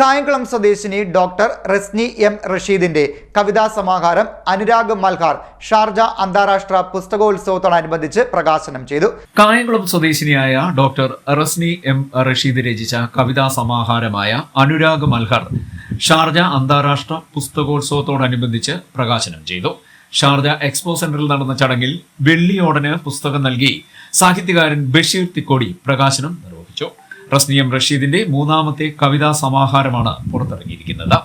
കായംകുളം സ്വദേശിനി doctor Rasni M റഷീദിന്റെ കവിതാ സമാഹാരം അനുരാഗ് മൽഹാർ ഷാർജ അന്താരാഷ്ട്ര പുസ്തകോത്സവത്തോടനുബന്ധിച്ച് പ്രകാശനം ചെയ്തു. കായംകുളം സ്വദേശിനിയായ ഡോക്ടർ റസ്നി എം റഷീദ് രചിച്ച കവിതാ സമാഹാരമായ അനുരാഗ് മൽഹാർ ഷാർജ അന്താരാഷ്ട്ര പുസ്തകോത്സവത്തോടനുബന്ധിച്ച് പ്രകാശനം ചെയ്തു. ഷാർജ എക്സ്പോ സെന്ററിൽ നടന്ന ചടങ്ങിൽ വെള്ളിയോടന് പുസ്തകം നൽകി സാഹിത്യകാരൻ ബഷീർ തിക്കോടി പ്രകാശനം നിർവഹിച്ചു റസ്നി എം റഷീദിന്റെ മൂന്നാമത്തെ കവിതാ സമാഹാരമാണ് പുറത്തിറങ്ങിയിരിക്കുന്നത്.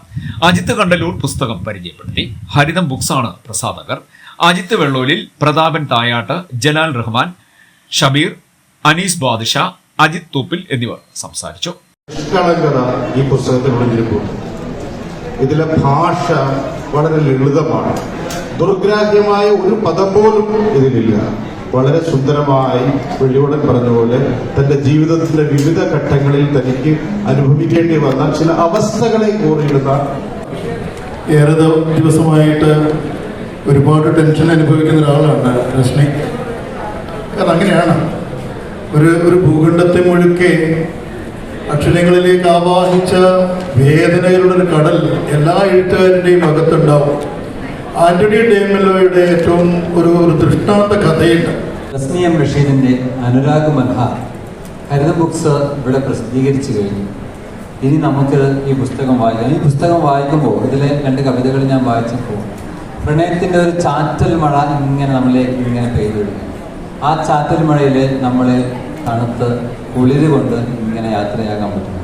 അജിത്ത് കണ്ടലൂർ പുസ്തകം പരിചയപ്പെടുത്തി. ഹരിതം ബുക്സാണ് പ്രസാധകർ. അജിത്ത് വെള്ളോലിൽ പ്രതാപൻ തായാട്ട് ജലാൽ റഹ്മാൻ ഷബീർ അനീസ് ബാദിഷ അജിത് തൂപ്പിൽ എന്നിവർ സംസാരിച്ചു. ഈ ഇതിലെ ഭാഷ വളരെ ലളിതമാണ്. ദുർഗ്രാഹ്യമായ ഒരു പദം പോലും ഇതിലില്ല. വളരെ സുന്ദരമായി വെള്ളിയോടൻ പറഞ്ഞ പോലെ തന്റെ ജീവിതത്തിന്റെ വിവിധ ഘട്ടങ്ങളിൽ തനിക്ക് അനുഭവിക്കേണ്ടി വന്ന ചില അവസ്ഥകളെ കോറിയിടുന്ന ഏറെ ദിവസമായിട്ട് ഒരുപാട് ടെൻഷൻ അനുഭവിക്കുന്ന ഒരാളാണ് രശ്മി. കാരണം അങ്ങനെയാണ്. ഒരു ഒരു ഭൂഖണ്ഡത്തെ മുഴുക്കെ അക്ഷരങ്ങളിലേക്ക് ആവാഹിച്ച വേദനകളുടെ ഒരു കടൽ എല്ലാ എഴുത്തുകാരുടെയും അകത്തുണ്ടാവും. ആന്റണി ഡേമലോയുടെ ഏറ്റവും ഒരു ഒരു ദൃഷ്ടാന്ത കഥയുണ്ട്. റസ്മി എം റഷീദിന്റെ അനുരാഗ് മൽഹാർ ഹരിത ബുക്സ് ഇവിടെ പ്രസിദ്ധീകരിച്ചു കഴിഞ്ഞു. ഇനി നമുക്ക് ഈ പുസ്തകം വായിക്കാം. ഈ പുസ്തകം വായിക്കുമ്പോൾ ഇതിലെ രണ്ട് കവിതകൾ ഞാൻ വായിച്ചപ്പോൾ പ്രണയത്തിന്റെ ഒരു ചാറ്റൽ മഴ ഇങ്ങനെ നമ്മളെ ഇങ്ങനെ പെയ്തൊഴുകി ആ ചാറ്റൽ മഴയിൽ നമ്മൾ തണുത്ത് കുളിരുകൊണ്ട് ഇങ്ങനെ യാത്രയാകാൻ പറ്റുന്നു.